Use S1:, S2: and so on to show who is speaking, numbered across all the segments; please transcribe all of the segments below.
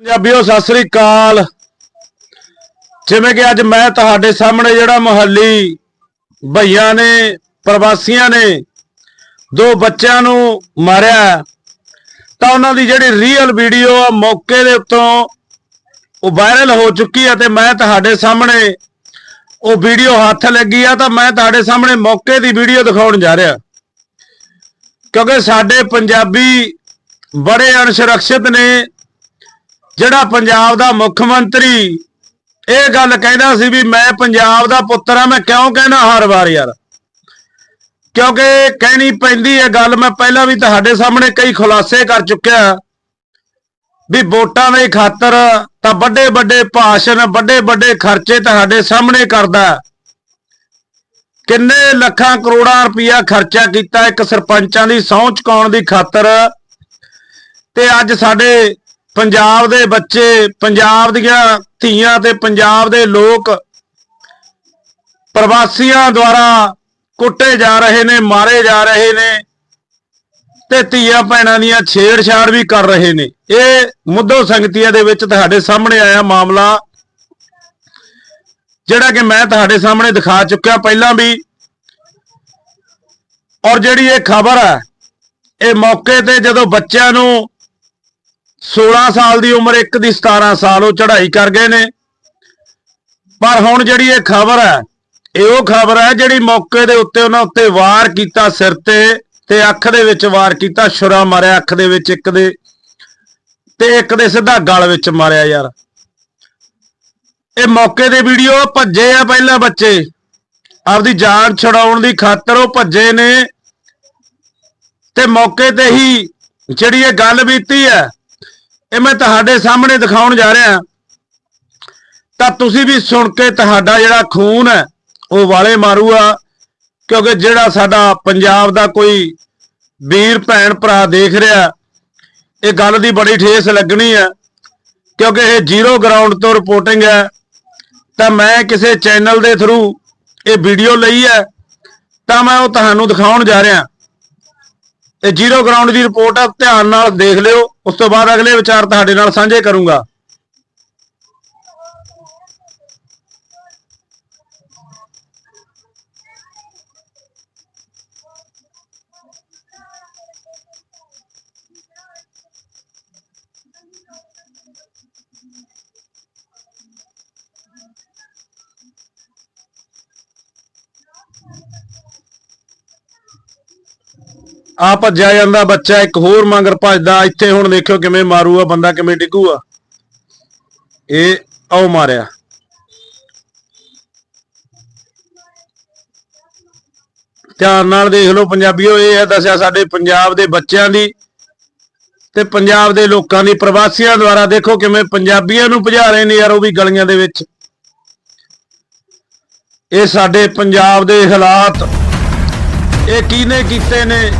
S1: ਪੰਜਾਬੀਓ, ਸਤਿ ਸ੍ਰੀ ਅਕਾਲ। ਜਿਵੇਂ ਕਿ ਅੱਜ ਮੈਂ ਤੁਹਾਡੇ ਸਾਹਮਣੇ ਜਿਹੜਾ ਮੁਹੱਲੀ ਭਈਆਂ ਨੇ, ਪ੍ਰਵਾਸੀਆਂ ਨੇ ਦੋ ਬੱਚਿਆਂ ਨੂੰ ਮਾਰਿਆ ਤਾਂ ਉਹਨਾਂ ਦੀ ਜਿਹੜੀ ਰੀਅਲ ਵੀਡੀਓ ਆ, ਮੌਕੇ ਦੇ ਉੱਤੋਂ ਉਹ ਵਾਇਰਲ ਹੋ ਚੁੱਕੀ ਹੈ ਤੇ ਮੈਂ ਤੁਹਾਡੇ ਸਾਹਮਣੇ ਉਹ ਵੀਡੀਓ ਹੱਥ ਲੱਗੀ ਆ, ਤਾਂ ਮੈਂ ਤੁਹਾਡੇ ਸਾਹਮਣੇ ਮੌਕੇ ਦੀ ਵੀਡੀਓ ਦਿਖਾਉਣ ਜਾ ਰਿਹਾ। ਕਿਉਂਕਿ ਸਾਡੇ ਪੰਜਾਬੀ ਬੜੇ ਅਣਸੁਰੱਖਿਅਤ ਨੇ ਜਿਹੜਾ ਪੰਜਾਬ ਦਾ ਮੁੱਖ ਮੰਤਰੀ, ਇਹ ਗੱਲ ਕਹਿੰਦਾ ਸੀ ਵੀ ਮੈਂ ਪੰਜਾਬ ਦਾ ਪੁੱਤਰ ਆ ਮੈਂ ਕਿਉਂ ਕਹਿਣਾ ਹਰ ਵਾਰ ਯਾਰ? ਕਿਉਂਕਿ ਕਹਿਣੀ ਪੈਂਦੀ ਹੈ ਗੱਲ, ਮੈਂ ਪਹਿਲਾਂ ਵੀ ਤੁਹਾਡੇ ਸਾਹਮਣੇ ਕਈ ਖੁਲਾਸੇ ਕਰ ਚੁੱਕਿਆ ਵੀ ਵੋਟਾਂ ਦੇ ਖਾਤਰ ਤਾਂ ਵੱਡੇ ਵੱਡੇ ਭਾਸ਼ਣ ਵੱਡੇ ਵੱਡੇ ਖਰਚੇ ਤੁਹਾਡੇ ਸਾਹਮਣੇ ਕਰਦਾ ਕਿੰਨੇ ਲੱਖਾਂ ਕਰੋੜਾਂ ਰੁਪਇਆ ਖਰਚਾ ਕੀਤਾ ਇੱਕ ਸਰਪੰਚਾਂ ਦੀ ਸਹੁੰ ਚੁਕਾਉਣ ਦੀ ਖਾਤਰ ਤੇ ਅੱਜ ਸਾਡੇ ਪੰਜਾਬ ਦੇ ਬੱਚੇ, ਪੰਜਾਬ ਦੀਆਂ ਧੀਆਂ ਤੇ ਪੰਜਾਬ ਦੇ ਲੋਕ ਪ੍ਰਵਾਸੀਆਂ ਦੁਆਰਾ ਕੁੱਟੇ ਜਾ ਰਹੇ ਨੇ, ਮਾਰੇ ਜਾ ਰਹੇ ਨੇ ਤੇ ਧੀਆਂ ਭੈਣਾਂ ਦੀਆਂ ਛੇੜਛਾੜ ਵੀ ਕਰ ਰਹੇ ਨੇ। ਇਹ ਮੁੱਦੋ ਸੰਗਤੀਆ ਦੇ ਵਿੱਚ ਤੁਹਾਡੇ ਸਾਹਮਣੇ ਆਇਆ ਮਾਮਲਾ, ਜਿਹੜਾ ਕਿ ਮੈਂ ਤੁਹਾਡੇ ਸਾਹਮਣੇ ਦਿਖਾ ਚੁੱਕਿਆ ਪਹਿਲਾਂ ਵੀ। ਔਰ ਜਿਹੜੀ ਇਹ ਖਬਰ ਹੈ, ਇਹ ਮੌਕੇ ਤੇ ਜਦੋਂ ਬੱਚਿਆਂ ਨੂੰ 16 ਸਾਲ ਦੀ ਉਮਰ, ਇੱਕ ਦੀ 17 ਸਾਲ, ਉਹ ਚੜ੍ਹਾਈ ਕਰ ਗਏ ਨੇ। ਪਰ ਹੁਣ ਜਿਹੜੀ ਇਹ ਖਬਰ ਹੈ, ਇਹ ਉਹ ਖਬਰ ਹੈ ਜਿਹੜੀ ਮੌਕੇ ਦੇ ਉੱਤੇ ਉਹਨਾਂ ਉੱਤੇ ਵਾਰ ਕੀਤਾ ਸਿਰ ਤੇ ਤੇ ਅੱਖ ਦੇ ਵਿੱਚ ਵਾਰ ਕੀਤਾ, ਛੁਰਾ ਮਾਰਿਆ ਅੱਖ ਦੇ ਵਿੱਚ, ਇੱਕ ਦੇ ਤੇ ਇੱਕ ਦੇ ਸਿੱਧਾ ਗਲ ਵਿੱਚ ਮਾਰਿਆ ਯਾਰ। ਇਹ ਮੌਕੇ ਦੇ ਵੀਡੀਓ ਭੱਜੇ ਆ ਪਹਿਲਾਂ ਬੱਚੇ। ਆਪਦੀ ਜਾਨ ਛਡਾਉਣ ਦੀ ਖਾਤਰ ਉਹ ਭੱਜੇ ਨੇ। ਤੇ ਮੌਕੇ ਤੇ ਹੀ ਜਿਹੜੀ ਇਹ ਗੱਲ ਬੀਤੀ ਹੈ ਇਹ ਮੈਂ ਤੁਹਾਡੇ ਸਾਹਮਣੇ ਦਿਖਾਉਣ ਜਾ ਰਿਹਾ ਤਾਂ ਤੁਸੀਂ ਵੀ ਸੁਣ ਕੇ ਤੁਹਾਡਾ ਜਿਹੜਾ ਖੂਨ ਹੈ, ਉਹ ਵਾਲੇ ਮਾਰੂਗਾ। ਕਿਉਂਕਿ ਜਿਹੜਾ ਸਾਡਾ ਪੰਜਾਬ ਦਾ ਕੋਈ ਵੀਰ, ਭੈਣ, ਭਰਾ ਦੇਖ ਰਿਹਾ, ਇਹ ਗੱਲ ਦੀ ਬੜੀ ਠੇਸ ਲੱਗਣੀ ਹੈ। ਕਿਉਂਕਿ ਇਹ ਜ਼ੀਰੋ ਗਰਾਊਂਡ ਤੋਂ ਰਿਪੋਰਟਿੰਗ ਹੈ। ਤਾਂ ਮੈਂ ਕਿਸੇ ਚੈਨਲ ਦੇ ਥਰੂ ਇਹ ਵੀਡੀਓ ਲਈ ਹੈ। ਤਾਂ ਮੈਂ ਉਹ ਤੁਹਾਨੂੰ ਦਿਖਾਉਣ ਜਾ ਰਿਹਾ ਇਹ ਜ਼ੀਰੋ ਗਰਾਊਂਡ ਦੀ ਰਿਪੋਰਟ ਆ, ਧਿਆਨ ਨਾਲ ਦੇਖ ਲਿਓ। ਉਸ ਤੋਂ ਬਾਅਦ ਅਗਲੇ ਵਿਚਾਰ ਤੁਹਾਡੇ ਨਾਲ ਸਾਂਝੇ ਕਰੂੰਗਾ। ਆ ਭੱਜਿਆ ਜਾਂਦਾ ਬੱਚਾ, ਇੱਕ ਹੋਰ ਮੰਗਰ ਭੱਜਦਾ, ਇੱਥੇ ਹੁਣ ਦੇਖਿਓ ਕਿਵੇਂ ਮਾਰੂਗਾ, ਬੰਦਾ ਕਿਵੇਂ ਡਿੱਗੂਗਾ। ਇਹ ਆਉ ਮਾਰਿਆ। ਧਿਆਨ ਨਾਲ ਦੇਖ ਲਓ ਪੰਜਾਬੀਓ, ਇਹ ਹੈ ਦੱਸਿਆ ਸਾਡੇ ਪੰਜਾਬ ਦੇ ਬੱਚਿਆਂ ਦੀ ਤੇ ਪੰਜਾਬ ਦੇ ਲੋਕਾਂ ਦੀ, ਪ੍ਰਵਾਸੀਆਂ ਦੁਆਰਾ ਦੇਖੋ ਕਿਵੇਂ ਪੰਜਾਬੀਆਂ ਨੂੰ ਭਜਾ ਰਹੇ ਨੇ ਯਾਰ ਉਹ ਵੀ ਗਲੀਆਂ ਦੇ ਵਿੱਚ। ਇਹ ਸਾਡੇ ਪੰਜਾਬ ਦੇ ਹਾਲਾਤ, ਇਹ ਕਿਹਨੇ ਕੀਤੇ ਨੇ?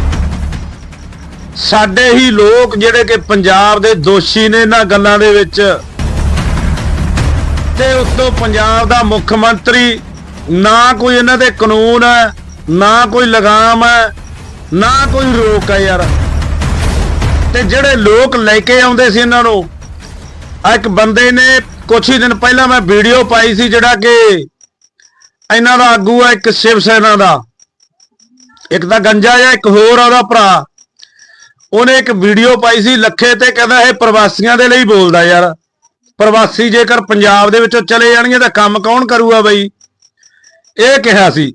S1: ਸਾਡੇ ਹੀ ਲੋਕ ਜਿਹੜੇ ਕਿ ਪੰਜਾਬ ਦੇ ਦੋਸ਼ੀ ਨੇ ਇਹਨਾਂ ਗੱਲਾਂ ਦੇ ਵਿੱਚ। ਤੇ ਉਤੋਂ ਪੰਜਾਬ ਦਾ ਮੁੱਖ ਮੰਤਰੀ ਨਾ ਕੋਈ ਇਹਨਾਂ ਦੇ ਕਾਨੂੰਨ ਹੈ, ਨਾ ਕੋਈ ਲਗਾਮ ਹੈ, ਨਾ ਕੋਈ ਰੋਕ ਹੈ ਯਾਰ। ਤੇ ਜਿਹੜੇ ਲੋਕ ਲੈ ਕੇ ਆਉਂਦੇ ਸੀ ਇਹਨਾਂ ਨੂੰ ਆ ਇੱਕ ਬੰਦੇ ਨੇ ਕੁਛ ਹੀ ਦਿਨ ਪਹਿਲਾਂ ਮੈਂ ਵੀਡੀਓ ਪਾਈ ਸੀ ਜਿਹੜਾ ਕਿ ਇਹਨਾਂ ਦਾ ਆਗੂ ਹੈ ਇੱਕ ਸ਼ਿਵ ਸੈਨਾ ਦਾ। ਇੱਕ ਤਾਂ ਗੰਜਾ ਜਾਂ ਇੱਕ ਹੋਰ ਆ ਉਹਦਾ ਭਰਾ। ਉਹਨੇ ਇੱਕ ਵੀਡੀਓ ਪਾਈ ਸੀ ਲੱਖੇ ਤੇ ਕਹਿੰਦਾ ਇਹ ਪ੍ਰਵਾਸੀਆਂ ਦੇ ਲਈ ਬੋਲਦਾ ਯਾਰ। ਪ੍ਰਵਾਸੀ ਜੇਕਰ ਪੰਜਾਬ ਦੇ ਵਿੱਚੋਂ ਚਲੇ ਜਾਣਗੇ ਤਾਂ ਕੰਮ ਕੌਣ ਕਰੂਗਾ ਬਈ? ਇਹ ਕਿਹਾ ਸੀ।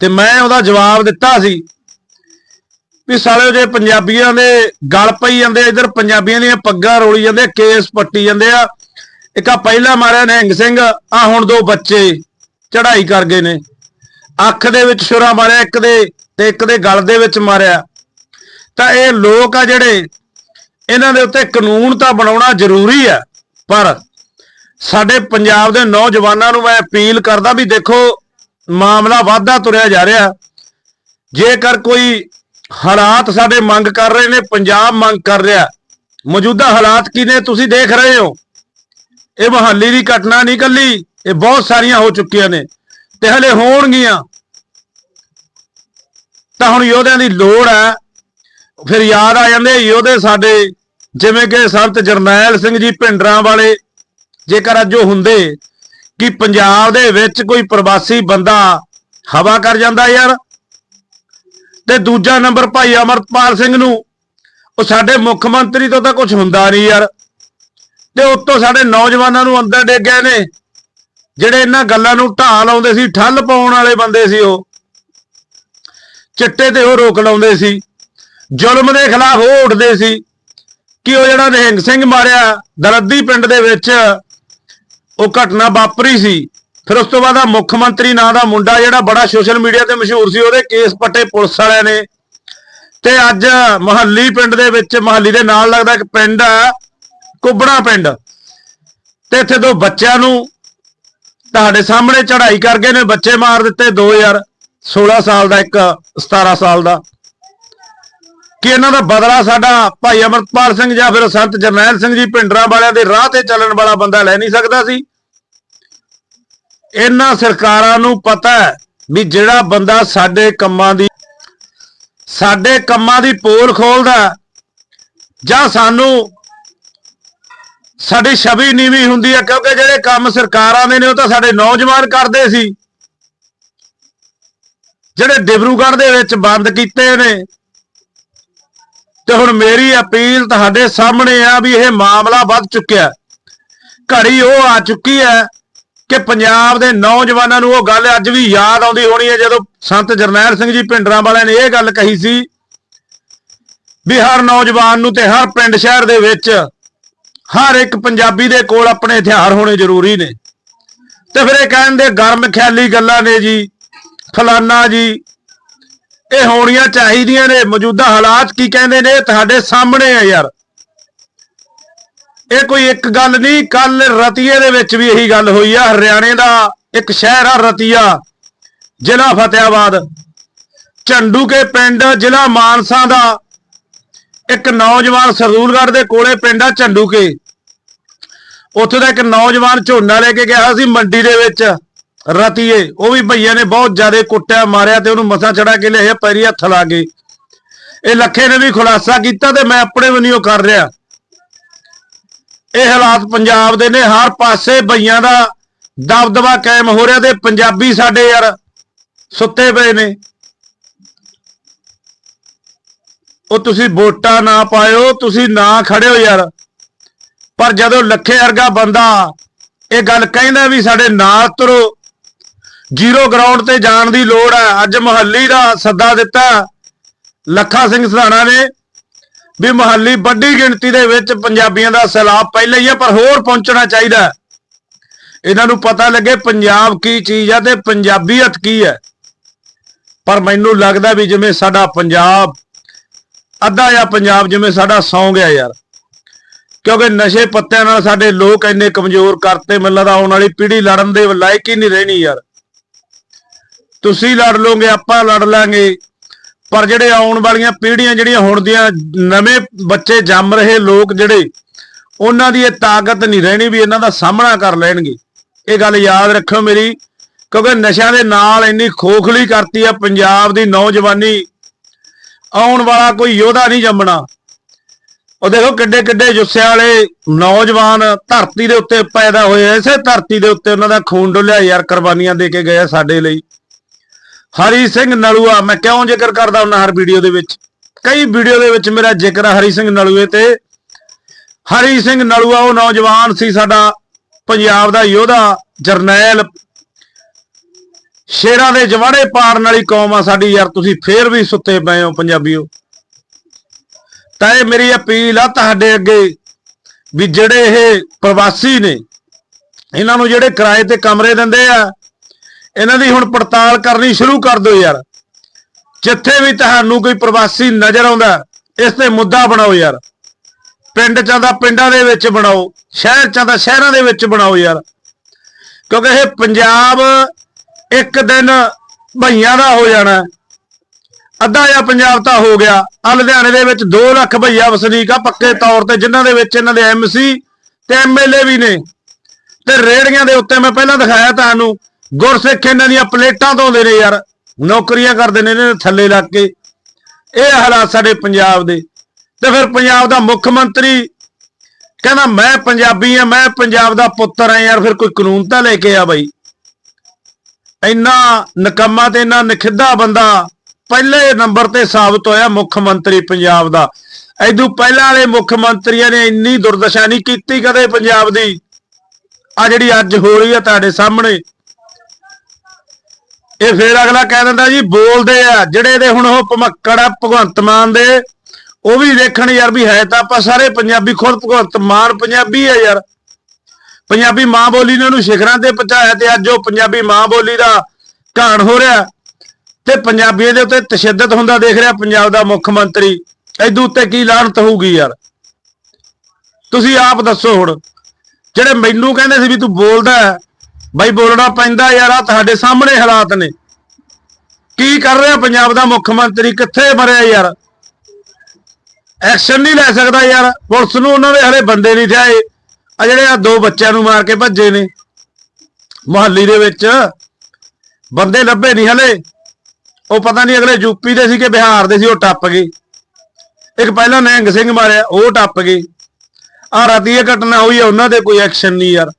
S1: ਤੇ ਮੈਂ ਉਹਦਾ ਜਵਾਬ ਦਿੱਤਾ ਸੀ ਵੀ ਸਾਲਿਓ ਜੇ ਪੰਜਾਬੀਆਂ ਦੇ ਗਲ ਪਈ ਜਾਂਦੇ, ਇਧਰ ਪੰਜਾਬੀਆਂ ਦੀਆਂ ਪੱਗਾਂ ਰੋਲੀ ਜਾਂਦੇ, ਕੇਸ ਪੱਟੀ ਜਾਂਦੇ ਆ। ਇੱਕ ਆ ਪਹਿਲਾ ਮਾਰਿਆ ਨਿਹੰਗ ਸਿੰਘ, ਆ ਹੁਣ ਦੋ ਬੱਚੇ ਚੜਾਈ ਕਰ ਗਏ ਨੇ। ਅੱਖ ਦੇ ਵਿੱਚ ਛੁਰਾ ਮਾਰਿਆ, ਇੱਕ ਦੇ ਤੇ ਇੱਕ ਦੇ ਗਲ ਦੇ ਵਿੱਚ ਮਾਰਿਆ। ਤਾਂ ਇਹ ਲੋਕ ਆ ਜਿਹੜੇ ਇਹਨਾਂ ਦੇ ਉੱਤੇ ਕਾਨੂੰਨ ਤਾਂ ਬਣਾਉਣਾ ਜ਼ਰੂਰੀ ਹੈ ਪਰ ਸਾਡੇ ਪੰਜਾਬ ਦੇ ਨੌਜਵਾਨਾਂ ਨੂੰ ਮੈਂ ਅਪੀਲ ਕਰਦਾ ਵੀ ਦੇਖੋ, ਮਾਮਲਾ ਵਾਧਾ ਤੁਰਿਆ ਜਾ ਰਿਹਾ। ਜੇਕਰ ਕੋਈ ਹਾਲਾਤ ਸਾਡੇ ਮੰਗ ਕਰ ਰਹੇ ਨੇ, ਪੰਜਾਬ ਮੰਗ ਕਰ ਰਿਹਾ। ਮੌਜੂਦਾ ਹਾਲਾਤ ਕੀ ਨੇ, ਤੁਸੀਂ ਦੇਖ ਰਹੇ ਹੋ। ਇਹ ਮੁਹੱਲੀ ਦੀ ਘਟਨਾ ਨਹੀਂ ਕੱਲੀ, ਇਹ ਬਹੁਤ ਸਾਰੀਆਂ ਹੋ ਚੁੱਕੀਆਂ ਨੇ, ਤੇ ਹਲੇ ਹੋਣਗੀਆਂ। ਤਾਂ ਹੁਣ ਯੋਧਿਆਂ ਦੀ ਲੋੜ ਹੈ ਫਿਰ ਯਾਦ ਆ ਜਾਂਦੇ ਯੋਧੇ ਸਾਡੇ, ਜਿਵੇਂ ਕਿ ਸੰਤ ਜਰਨੈਲ ਸਿੰਘ ਜੀ ਭਿੰਡਰਾਂ ਵਾਲੇ, ਜੇਕਰ ਅੱਜ ਉਹ ਹੁੰਦੇ ਕਿ ਪੰਜਾਬ ਦੇ ਵਿੱਚ ਕੋਈ ਪ੍ਰਵਾਸੀ ਬੰਦਾ ਹਵਾ ਕਰ ਜਾਂਦਾ ਯਾਰ, ਤੇ ਦੂਜਾ ਨੰਬਰ ਭਾਈ ਅਮਰਪਾਲ ਸਿੰਘ ਨੂੰ, ਉਹ ਸਾਡੇ ਮੁੱਖ ਮੰਤਰੀ ਤੋਂ ਤਾਂ ਕੁਝ ਹੁੰਦਾ ਨਹੀਂ ਯਾਰ, ਤੇ ਉੱਤੋਂ ਸਾਡੇ ਨੌਜਵਾਨਾਂ ਨੂੰ ਅੰਦਰ ਡਿੱਗ ਗਏ ਨੇ, ਜਿਹੜੇ ਇਹਨਾਂ ਗੱਲਾਂ ਨੂੰ ਢਾਹ ਲਾਉਂਦੇ ਸੀ, ਠੱਲ ਪਾਉਣ ਵਾਲੇ ਬੰਦੇ ਸੀ ਉਹ, ਚਿੱਟੇ ਤੇ ਉਹ ਰੋਕ ਲਾਉਂਦੇ ਸੀ। ਜ਼ੁਲਮ ਦੇ ਖਿਲਾਫ ਉਹ ਉੱਠਦੇ ਸੀ ਕਿ ਉਹ ਜਿਹੜਾ ਨਿਹੰਗ ਸਿੰਘ ਮਾਰਿਆ ਦਰਦੀ ਪਿੰਡ ਦੇ ਵਿੱਚ, ਉਹ ਘਟਨਾ ਵਾਪਰੀ ਸੀ। ਫਿਰ ਉਸ ਤੋਂ ਬਾਅਦ ਆ ਮੁੱਖ ਮੰਤਰੀ ਨਾਂ ਦਾ ਮੁੰਡਾ ਜਿਹੜਾ ਬੜਾ ਸੋਸ਼ਲ ਮੀਡੀਆ ਤੇ ਮਸ਼ਹੂਰ ਸੀ, ਉਹਦੇ ਕੇਸ ਪੱਟੇ ਪੁਲਿਸ ਵਾਲਿਆਂ ਨੇ। ਤੇ ਅੱਜ ਮਹੱਲੀ ਪਿੰਡ ਦੇ ਵਿੱਚ, ਮਹੱਲੀ ਦੇ ਨਾਲ ਲੱਗਦਾ ਇੱਕ ਪਿੰਡ ਆ, ਕੁੱਬੜਾ ਪਿੰਡ। ਤੇ ਇੱਥੇ ਦੋ ਬੱਚਿਆਂ ਨੂੰ ਤੁਹਾਡੇ ਸਾਹਮਣੇ ਚੜ੍ਹਾਈ ਕਰ ਗਏ ਨੇ ਬੱਚੇ ਮਾਰ ਦਿੱਤੇ 2016 ਸਾਲ ਦਾ ਇੱਕ 17 ਸਾਲ ਦਾ। ਕਿ ਇਹਨਾਂ ਦਾ ਬਦਲਾ ਸਾਡਾ ਭਾਈ ਅਮਰਪਾਲ ਸਿੰਘ ਜਾਂ ਫਿਰ ਸੰਤ ਜਰਨੈਲ ਸਿੰਘ ਜੀ ਭਿੰਡਰਾਂ ਵਾਲਿਆਂ ਦੇ ਰਾਹ ਤੇ ਚੱਲਣ ਵਾਲਾ ਬੰਦਾ ਲੈ ਨਹੀਂ ਸਕਦਾ ਸੀ। ਇਹਨਾਂ ਸਰਕਾਰਾਂ ਨੂੰ ਪਤਾ ਹੈ ਵੀ ਜਿਹੜਾ ਬੰਦਾ ਸਾਡੇ ਕੰਮਾਂ ਦੀ, ਸਾਡੇ ਕੰਮਾਂ ਦੀ ਪੋਲ ਖੋਲਦਾ ਜਾਂ ਸਾਨੂੰ ਸਾਡੀ ਛਵੀ ਨੀਵੀਂ ਹੁੰਦੀ ਹੈ, ਕਿਉਂਕਿ ਜਿਹੜੇ ਕੰਮ ਸਰਕਾਰਾਂ ਦੇ ਨੇ ਉਹ ਤਾਂ ਸਾਡੇ ਨੌਜਵਾਨ ਕਰਦੇ ਸੀ। ਜਿਹੜੇ ਡਿਬਰੂਗੜ੍ਹ ਦੇ ਵਿੱਚ ਬੰਦ ਕੀਤੇ ਨੇ ਤੇ ਹੁਣ ਮੇਰੀ ਅਪੀਲ ਤੁਹਾਡੇ ਸਾਹਮਣੇ ਆ ਵੀ ਇਹ ਮਾਮਲਾ ਵੱਧ ਚੁੱਕਿਆ ਘੜੀ ਉਹ ਆ ਚੁੱਕੀ ਹੈ ਕਿ ਪੰਜਾਬ ਦੇ ਨੌਜਵਾਨਾਂ ਨੂੰ ਉਹ ਗੱਲ ਅੱਜ ਵੀ ਯਾਦ ਆਉਂਦੀ ਹੋਣੀ ਹੈ, ਜਦੋਂ ਸੰਤ ਜਰਨੈਲ ਸਿੰਘ ਜੀ ਭਿੰਡਰਾਂ ਵਾਲਿਆਂ ਨੇ ਇਹ ਗੱਲ ਕਹੀ ਸੀ ਵੀ ਹਰ ਨੌਜਵਾਨ ਨੂੰ ਤੇ ਹਰ ਪਿੰਡ ਸ਼ਹਿਰ ਦੇ ਵਿੱਚ ਹਰ ਇੱਕ ਪੰਜਾਬੀ ਦੇ ਕੋਲ ਆਪਣੇ ਹਥਿਆਰ ਹੋਣੇ ਜ਼ਰੂਰੀ ਨੇ। ਤੇ ਫਿਰ ਇਹ ਕਹਿਣ ਦੇ ਗਰਮ ਖਿਆਲੀ ਗੱਲਾਂ ਨੇ ਜੀ, ਫਲਾਨਾ ਜੀ ਇਹ ਹੋਣੀਆਂ ਚਾਹੀਦੀਆਂ ਨੇ। ਮੌਜੂਦਾ ਹਾਲਾਤ ਕੀ ਕਹਿੰਦੇ ਨੇ? ਤੁਹਾਡੇ ਸਾਹਮਣੇ ਆ ਯਾਰ। ਇਹ ਕੋਈ ਇੱਕ ਗੱਲ ਨਹੀਂ ਕੱਲ ਰਤੀਏ ਦੇ ਵਿੱਚ ਵੀ ਇਹੀ ਗੱਲ ਹੋਈ ਆ। ਹਰਿਆਣੇ ਦਾ ਇੱਕ ਸ਼ਹਿਰ ਆ ਰਤੀਆ, ਜ਼ਿਲ੍ਹਾ ਫਤਿਆਬਾਦ ਝੰਡੂਕੇ ਪਿੰਡ, ਜ਼ਿਲ੍ਹਾ ਮਾਨਸਾ ਦਾ। ਇੱਕ ਨੌਜਵਾਨ ਸਰਦੂਲਗੜ੍ਹ ਦੇ ਕੋਲੇ ਪਿੰਡ ਆ ਝੰਡੂ ਕੇ ਉੱਥੇ ਦਾ ਇੱਕ ਨੌਜਵਾਨ ਝੋਨਾ ਲੈ ਕੇ ਗਿਆ ਸੀ ਮੰਡੀ ਦੇ ਵਿੱਚ। ਰਤੀਏ, ਉਹ ਵੀ ਭਈਆ ਨੇ ਬਹੁਤ ਜ਼ਿਆਦਾ ਕੁੱਟਿਆ, ਮਾਰਿਆ ਤੇ ਉਹਨੂੰ ਮਸਾ ਚੜਾ ਕੇ ਲਿਆਇਆ, ਪੈਰੀ ਹੱਥ ਲਾ ਕੇ। ਇਹ ਲੱਖੇ ਨੇ ਵੀ ਖੁਲਾਸਾ ਕੀਤਾ ਤੇ ਮੈਂ ਆਪਣੇ ਵੱਲੋਂ ਕਰ ਰਿਹਾ। ਇਹ ਹਾਲਾਤ ਪੰਜਾਬ ਦੇ ਨੇ, ਹਰ ਪਾਸੇ ਭਈਆਂ ਦਾ ਦਬਦਬਾ ਕਾਇਮ ਹੋ ਰਿਹਾ ਤੇ ਪੰਜਾਬੀ ਸਾਡੇ ਯਾਰ ਸੁੱਤੇ ਪਏ ਨੇ। ਉਹ ਤੁਸੀਂ ਵੋਟਾਂ ਨਾ ਪਾਇਓ, ਤੁਸੀਂ ਨਾ ਖੜਿਓ ਯਾਰ। ਪਰ ਜਦੋਂ ਲੱਖੇ ਵਰਗਾ ਬੰਦਾ ਇਹ ਗੱਲ ਕਹਿੰਦਾ ਵੀ ਸਾਡੇ ਨਾਲ ਤੁਰੋ ਜ਼ੀਰੋ ਗਰਾਊਂਡ ਤੇ ਜਾਣ ਦੀ ਲੋੜ ਹੈ। ਅੱਜ ਮੁਹੱਲੀ ਦਾ ਸੱਦਾ ਦਿੱਤਾ ਲੱਖਾ ਸਿੰਘ ਸਧਾਣਾ ਨੇ ਵੀ ਮੁਹੱਲੀ ਵੱਡੀ ਗਿਣਤੀ ਦੇ ਵਿੱਚ ਪੰਜਾਬੀਆਂ ਦਾ ਸੈਲਾਬ ਪਹਿਲਾਂ ਹੀ ਹੈ, ਪਰ ਹੋਰ ਪਹੁੰਚਣਾ ਚਾਹੀਦਾ ਇਹਨਾਂ ਨੂੰ ਪਤਾ ਲੱਗੇ ਪੰਜਾਬ ਕੀ ਚੀਜ਼ ਹੈ ਤੇ ਪੰਜਾਬੀਅਤ ਕੀ ਹੈ। ਪਰ ਮੈਨੂੰ ਲੱਗਦਾ ਵੀ ਜਿਵੇਂ ਸਾਡਾ ਪੰਜਾਬ, ਅੱਧਾ ਜਾਂ ਪੰਜਾਬ ਜਿਵੇਂ ਸਾਡਾ ਸੌਂ ਗਿਆ ਯਾਰ। ਕਿਉਂਕਿ ਨਸ਼ੇ ਪੱਤਿਆਂ ਨਾਲ ਸਾਡੇ ਲੋਕ ਇੰਨੇ ਕਮਜ਼ੋਰ ਕਰਤੇ, ਮੈਨੂੰ ਲੱਗਦਾ ਆਉਣ ਵਾਲੀ ਪੀੜ੍ਹੀ ਲੜਨ ਦੇ ਲਾਇਕ ਹੀ ਨਹੀਂ ਰਹਿਣੀ ਯਾਰ। ਤੁਸੀਂ ਲੜ ਲੋਗੇ ਆਪਾਂ ਲੜ ਲਾਂਗੇ। ਪਰ ਜਿਹੜੇ ਆਉਣ ਵਾਲੀਆਂ ਪੀੜ੍ਹੀਆਂ ਜਿਹੜੀਆਂ ਹੁਣ ਦੀਆਂ ਨਵੇਂ ਬੱਚੇ ਜੰਮ ਰਹੇ ਲੋਕ ਜਿਹੜੇ ਉਹਨਾਂ ਦੀ ਇਹ ਤਾਕਤ ਨਹੀਂ ਰਹਿਣੀ ਵੀ ਇਹਨਾਂ ਦਾ ਸਾਹਮਣਾ ਕਰ ਲੈਣਗੇ। ਇਹ ਗੱਲ ਯਾਦ ਰੱਖਿਓ ਮੇਰੀ ਕਿਉਂਕਿ ਨਸ਼ਿਆਂ ਦੇ ਨਾਲ ਇੰਨੀ ਖੋਖਲੀ ਕਰਤੀ ਆ ਪੰਜਾਬ ਦੀ ਨੌਜਵਾਨੀ। ਆਉਣ ਵਾਲਾ ਕੋਈ ਯੋਧਾ ਨਹੀਂ ਜੰਮਣਾ। ਉਹ ਦੇਖੋ ਕਿੱਡੇ ਕਿੱਡੇ ਜੁੱਸੇ ਵਾਲੇ ਨੌਜਵਾਨ ਧਰਤੀ ਦੇ ਉੱਤੇ ਪੈਦਾ ਹੋਏ ਆ, ਇਸੇ ਧਰਤੀ ਦੇ ਉੱਤੇ ਉਹਨਾਂ ਦਾ ਖੂਨ ਡੁੱਲਿਆ ਯਾਰ ਕੁਰਬਾਨੀਆਂ ਦੇ ਕੇ ਗਏ ਸਾਡੇ ਲਈ। ਹਰੀ ਸਿੰਘ ਨਲੂਆ, ਮੈਂ ਕਿਉਂ ਜ਼ਿਕਰ ਕਰਦਾ ਹੁੰਦਾ ਹਰ ਵੀਡੀਓ ਦੇ ਵਿੱਚ? ਕਈ ਵੀਡੀਓ ਦੇ ਵਿੱਚ ਮੇਰਾ ਜ਼ਿਕਰ ਆ ਹਰੀ ਸਿੰਘ ਨਲੂਏ ਤੇ। ਹਰੀ ਸਿੰਘ ਨਲੂਆ, ਉਹ ਨੌਜਵਾਨ ਸੀ ਸਾਡਾ, ਪੰਜਾਬ ਦਾ ਯੋਧਾ, ਜਰਨੈਲ। ਸ਼ੇਰਾਂ ਦੇ ਜਵਾੜੇ ਪਾੜਨ ਵਾਲੀ ਕੌਮ ਆ ਸਾਡੀ ਯਾਰ, ਤੁਸੀਂ ਫੇਰ ਵੀ ਸੁੱਤੇ ਪਏ ਹੋ ਪੰਜਾਬੀਓ। ਤਾਂ ਇਹ ਮੇਰੀ ਅਪੀਲ ਆ ਤੁਹਾਡੇ ਅੱਗੇ, ਵੀ ਜਿਹੜੇ ਇਹ ਪ੍ਰਵਾਸੀ ਨੇ, ਇਹਨਾਂ ਨੂੰ ਜਿਹੜੇ ਕਿਰਾਏ ਤੇ ਕਮਰੇ ਦਿੰਦੇ ਆ ਇਹਨਾਂ ਦੀ ਹੁਣ ਪੜਤਾਲ ਕਰਨੀ ਸ਼ੁਰੂ ਕਰ ਦਿਓ ਯਾਰ। ਜਿੱਥੇ ਵੀ ਤੁਹਾਨੂੰ ਕੋਈ ਪ੍ਰਵਾਸੀ ਨਜ਼ਰ ਆਉਂਦਾ, ਇਸ ਤੇ ਮੁੱਦਾ ਬਣਾਓ ਯਾਰ। ਪਿੰਡ ਚਾਂ ਦਾ ਪਿੰਡਾਂ ਦੇ ਵਿੱਚ ਬਣਾਓ, ਸ਼ਹਿਰ ਚਾਂ ਦਾ ਸ਼ਹਿਰਾਂ ਦੇ ਵਿੱਚ ਬਣਾਓ ਯਾਰ। ਕਿਉਂਕਿ ਇਹ ਪੰਜਾਬ ਇੱਕ ਦਿਨ ਭਈਆਂ ਦਾ ਹੋ ਜਾਣਾ। ਅੱਧਾ ਜਾਂ ਪੰਜਾਬ ਤਾਂ ਹੋ ਗਿਆ। ਆ ਲੁਧਿਆਣੇ ਦੇ ਵਿੱਚ 2 ਲੱਖ ਭਈਆ ਵਸਨੀਕ ਆ ਪੱਕੇ ਤੌਰ ਤੇ, ਜਿਨ੍ਹਾਂ ਦੇ ਵਿੱਚ ਇਹਨਾਂ ਦੇ ਐਮਸੀ ਤੇ ਐਮਐਲਏ ਵੀ ਨੇ। ਤੇ ਰੇੜੀਆਂ ਦੇ ਉੱਤੇ ਮੈਂ ਪਹਿਲਾਂ ਦਿਖਾਇਆ ਤੁਹਾਨੂੰ। ਗੁਰਸਿੱਖ ਇਹਨਾਂ ਦੀਆਂ ਪਲੇਟਾਂ ਧੋਂਦੇ ਨੇ ਯਾਰ, ਨੌਕਰੀਆਂ ਕਰਦੇ ਨੇ ਇਹਨਾਂ ਦੇ ਥੱਲੇ ਲੱਗ ਕੇ। ਇਹ ਹਾਲਾਤ ਸਾਡੇ ਪੰਜਾਬ ਦੇ। ਤੇ ਫਿਰ ਪੰਜਾਬ ਦਾ ਮੁੱਖ ਮੰਤਰੀ ਕਹਿੰਦਾ, ਮੈਂ ਪੰਜਾਬੀ ਆ, ਮੈਂ ਪੰਜਾਬ ਦਾ ਪੁੱਤਰ ਆ ਯਾਰ, ਫਿਰ ਕੋਈ ਕਾਨੂੰਨ ਤਾਂ ਲੈ ਕੇ ਆ ਬਾਈ। ਇੰਨਾ ਨਕਮਾ ਤੇ ਇੰਨਾ ਨਖਿੱਧਾ ਬੰਦਾ ਪਹਿਲੇ ਨੰਬਰ ਤੇ ਸਾਬਤ ਹੋਇਆ ਮੁੱਖ ਮੰਤਰੀ ਪੰਜਾਬ ਦਾ। ਐਦੂ ਪਹਿਲਾਂ ਵਾਲੇ ਮੁੱਖ ਮੰਤਰੀਆਂ ਨੇ ਇੰਨੀ ਦੁਰਦਸ਼ਾ ਨਹੀਂ ਕੀਤੀ ਕਦੇ ਪੰਜਾਬ ਦੀ। ਆ ਜਿਹੜੀ ਅੱਜ ਹੋ ਰਹੀ ਹੈ ਤੁਹਾਡੇ ਸਾਹਮਣੇ ਇਹ ਫੇਰ ਅਗਲਾ ਕਹਿ ਦਿੰਦਾ ਜੀ, ਬੋਲਦੇ ਆ। ਜਿਹੜੇ ਦੇ ਹੁਣ ਉਹ ਭਮੱਕੜ ਆ, ਭਗਵੰਤ ਮਾਨ ਦੇ, ਉਹ ਵੀ ਦੇਖਣ ਯਾਰ ਵੀ ਹੈ ਤਾਂ ਆਪਾਂ ਸਾਰੇ ਪੰਜਾਬੀ, ਖੁਦ ਭਗਵੰਤ ਮਾਨ ਪੰਜਾਬੀ ਆ ਯਾਰ। ਪੰਜਾਬੀ ਮਾਂ ਬੋਲੀ ਨੇ ਉਹਨੂੰ ਸਿਖਰਾਂ ਤੇ ਪਹੁੰਚਾਇਆ ਤੇ ਅੱਜ ਉਹ ਪੰਜਾਬੀ ਮਾਂ ਬੋਲੀ ਦਾ ਘਾਣ ਹੋ ਰਿਹਾ। ਤੇ ਪੰਜਾਬੀਆਂ ਦੇ ਉੱਤੇ ਤਸ਼ੱਦਦ ਹੁੰਦਾ ਦੇਖ ਰਿਹਾ ਪੰਜਾਬ ਦਾ ਮੁੱਖ ਮੰਤਰੀ। ਐਦੂ ਉੱਤੇ ਕੀ ਲਾਹਨਤ ਹੋਊਗੀ ਯਾਰ? ਤੁਸੀਂ ਆਪ ਦੱਸੋ ਹੁਣ। ਜਿਹੜੇ ਮੈਨੂੰ ਕਹਿੰਦੇ ਸੀ ਵੀ ਤੂੰ ਬੋਲਦਾ ਬਾਈ ਬੋਲਣਾ ਪੈਂਦਾ ਯਾਰ ਆ ਤੁਹਾਡੇ ਸਾਹਮਣੇ ਹਾਲਾਤ ਨੇ। ਕੀ ਕਰ ਰਿਹਾ ਪੰਜਾਬ ਦਾ ਮੁੱਖ ਮੰਤਰੀ? ਕਿੱਥੇ ਮਰਿਆ ਯਾਰ? ਐਕਸ਼ਨ ਨਹੀਂ ਲੈ ਸਕਦਾ ਯਾਰ। ਪੁਲਿਸ ਨੂੰ ਉਹਨਾਂ ਦੇ ਹਲੇ ਬੰਦੇ ਨਹੀਂ ਥਿਆਏ ਆ ਜਿਹੜੇ ਆ ਦੋ ਬੱਚਿਆਂ ਨੂੰ ਮਾਰ ਕੇ ਭੱਜੇ ਨੇ। ਮੁਹੱਲੀ ਦੇ ਵਿੱਚ। ਬੰਦੇ ਲੱਭੇ ਨਹੀਂ ਹਲੇ। ਉਹ ਪਤਾ ਨਹੀਂ ਅਗਲੇ ਯੂਪੀ ਦੇ ਸੀ ਕਿ ਬਿਹਾਰ ਦੇ ਸੀ, ਉਹ ਟੱਪ ਗਏ। ਇੱਕ ਪਹਿਲਾਂ ਨਿਹੰਗ ਸਿੰਘ ਮਾਰਿਆ, ਉਹ ਟੱਪ ਗਏ। ਆ ਰਾਤੀ ਇਹ ਘਟਨਾ ਹੋਈ ਹੈ ਉਹਨਾਂ ਦੇ ਕੋਈ ਐਕਸ਼ਨ ਨਹੀਂ ਯਾਰ।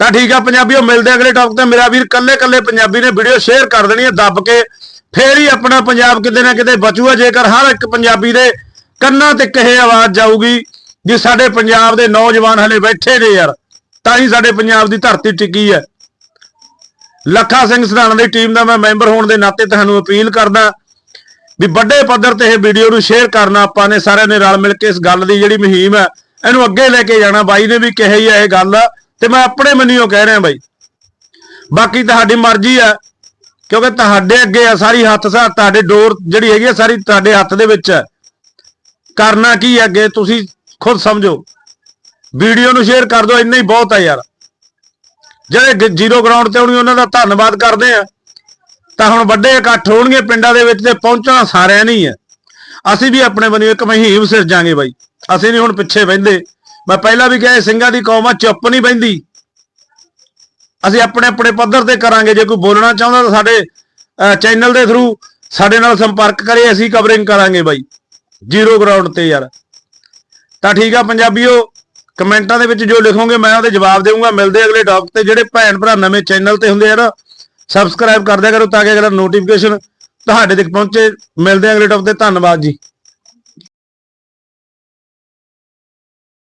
S1: ਤਾਂ ਠੀਕ ਆ ਪੰਜਾਬੀਓ, ਮਿਲਦੇ ਅਗਲੇ ਟੌਪਿਕ ਤੇ। ਮੇਰਾ ਵੀਰ ਕੱਲੇ ਕੱਲੇ ਪੰਜਾਬੀ ਨੇ ਵੀਡੀਓ ਸ਼ੇਅਰ ਕਰ ਦੇਣੀ ਹੈ ਦੱਬ ਕੇ। ਫੇਰ ਹੀ ਆਪਣਾ ਪੰਜਾਬ ਕਿਤੇ ਨਾ ਕਿਤੇ ਬਚੂਗਾ, ਜੇਕਰ ਹਰ ਇੱਕ ਪੰਜਾਬੀ ਦੇ ਕੰਨਾਂ ਤੇ ਕਹੇ ਆਵਾਜ਼ ਜਾਊਗੀ ਜੇ ਸਾਡੇ ਪੰਜਾਬ ਦੇ ਨੌਜਵਾਨ ਹਲੇ ਬੈਠੇ ਨੇ ਯਾਰ, ਤਾਂ ਹੀ ਸਾਡੇ ਪੰਜਾਬ ਦੀ ਧਰਤੀ ਟਿੱਕੀ ਹੈ। ਲੱਖਾ ਸਿੰਘ ਸਧਾਰਨ ਦੀ ਟੀਮ ਦਾ ਮੈਂ ਮੈਂਬਰ ਹੋਣ ਦੇ ਨਾਤੇ ਤੁਹਾਨੂੰ ਅਪੀਲ ਕਰਦਾ ਵੀ ਵੱਡੇ ਪੱਧਰ ਤੇ ਇਹ ਵੀਡੀਓ ਨੂੰ ਸ਼ੇਅਰ ਕਰਨਾ, ਆਪਾਂ ਨੇ ਸਾਰਿਆਂ ਨੇ ਰਲ ਮਿਲ ਕੇ ਇਸ ਗੱਲ ਦੀ ਜਿਹੜੀ ਮੁਹਿੰਮ ਹੈ, ਇਹਨੂੰ ਅੱਗੇ ਲੈ ਕੇ ਜਾਣਾ। ਬਾਈ ਨੇ ਵੀ ਕਿਹਾ ਹੀ ਹੈ ਇਹ ਗੱਲ। ਤੇ ਮੈਂ ਆਪਣੇ ਮਨੀਓ ਕਹਿ ਰਿਹਾ ਬਾਈ। ਬਾਕੀ ਤੁਹਾਡੀ ਮਰਜ਼ੀ ਆ, ਕਿਉਂਕਿ ਤੁਹਾਡੇ ਅੱਗੇ ਆ ਸਾਰੀ ਹੱਥ ਸਾਹ ਤੁਹਾਡੇ ਡੋਰ ਜਿਹੜੀ ਹੈਗੀ ਆ ਸਾਰੀ ਤੁਹਾਡੇ ਹੱਥ ਦੇ ਵਿੱਚ ਹੈ ਕਰਨਾ ਕੀ ਹੈ ਅੱਗੇ, ਤੁਸੀਂ ਖੁਦ ਸਮਝੋ। ਵੀਡੀਓ ਨੂੰ ਸ਼ੇਅਰ ਕਰ ਦਿਓ, ਇੰਨਾ ਹੀ ਬਹੁਤ ਹੈ ਯਾਰ। ਜਿਹੜੇ ਜ਼ੀਰੋ ਗਰਾਊਂਡ ਤੇ ਆਉਣੀ ਉਹਨਾਂ ਦਾ ਧੰਨਵਾਦ ਕਰਦੇ ਆ। ਤਾਂ ਹੁਣ ਵੱਡੇ ਇਕੱਠ ਹੋਣਗੇ ਪਿੰਡਾਂ ਦੇ ਵਿੱਚ ਤੇ ਪਹੁੰਚਣਾ ਸਾਰਿਆਂ ਨਹੀਂ ਹੈ ਅਸੀਂ ਵੀ ਆਪਣੇ ਬੰਦੇ ਇੱਕ ਮਹੀਮ ਸਿਰਜਾਂਗੇ ਬਾਈ। ਅਸੀਂ ਨਹੀਂ ਹੁਣ ਪਿੱਛੇ ਬਹਿੰਦੇ। ਮੈਂ ਪਹਿਲਾਂ ਵੀ ਕਿਹਾ ਸਿੰਘਾਂ ਦੀ ਕੌਮ ਆ ਚੁੱਪ ਨਹੀਂ ਬਹਿੰਦੀ। ਅਸੀਂ ਆਪਣੇ ਆਪਣੇ ਪੱਧਰ ਤੇ ਕਰਾਂਗੇ। ਜੇ ਕੋਈ ਬੋਲਣਾ ਚਾਹੁੰਦਾ ਤਾਂ ਸਾਡੇ ਚੈਨਲ ਦੇ ਥਰੂ ਸਾਡੇ ਨਾਲ ਸੰਪਰਕ ਕਰੇ, ਅਸੀਂ ਕਵਰਿੰਗ ਕਰਾਂਗੇ ਬਾਈ। ਜ਼ੀਰੋ ਗਰਾਊਂਡ ਤੇ ਯਾਰ। ਤਾਂ ਠੀਕ ਆ ਪੰਜਾਬੀਓ, ਕਮੈਂਟਾਂ ਦੇ ਵਿੱਚ ਜੋ ਲਿਖੋਗੇ ਮੈਂ ਉਹਦੇ ਜਵਾਬ ਦੇਵਾਂਗਾ ਮਿਲਦੇ ਅਗਲੇ ਟੌਪ ਤੇ। ਜਿਹੜੇ ਭੈਣ ਭਰਾ ਨਵੇਂ ਚੈਨਲ ਤੇ ਹੁੰਦੇ ਆ ਨਾ ਸਬਸਕ੍ਰਾਈਬ ਕਰ ਦਿਆ ਕਰੋ ਤਾਂ ਕਿ ਅਗਲਾ ਨੋਟੀਫਿਕੇਸ਼ਨ ਤੁਹਾਡੇ ਤੱਕ ਪਹੁੰਚੇ। ਮਿਲਦੇ ਅਗਲੇ ਟੌਪ ਤੇ। ਧੰਨਵਾਦ ਜੀ।